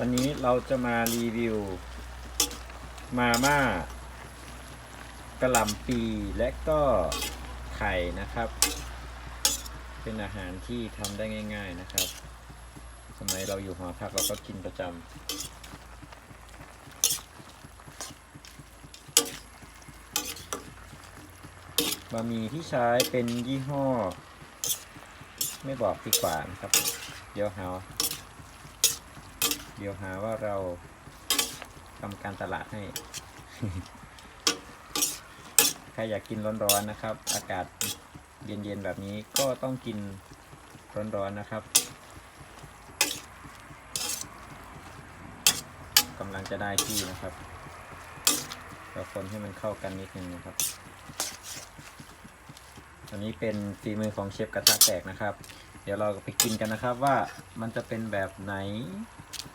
วันนี้เราจะมารีวิว มาม่ากระหล่ำปีและก็ไข่นะครับ เป็นอาหารที่ทำได้ง่าย ๆนะครับ สมัยเราอยู่หอพักเราก็กินประจำบะหมี่ที่ใช้เป็นยี่ห้อ ไม่บอกดีกว่านะครับ เดี๋ยวหา เดี๋ยวหาว่าเราทำการตลาดให้ ใครอยากกินร้อนๆนะครับ อากาศเย็นๆแบบนี้ก็ต้องกินร้อนๆนะครับกำลังจะได้ที่นะครับเราคนให้มันเข้ากันนิดนึงนะครับ อันนี้เป็นฝีมือของเชฟกระทะแตกนะครับ เดี๋ยวเราไปกินกันนะครับว่ามันจะเป็นแบบไหน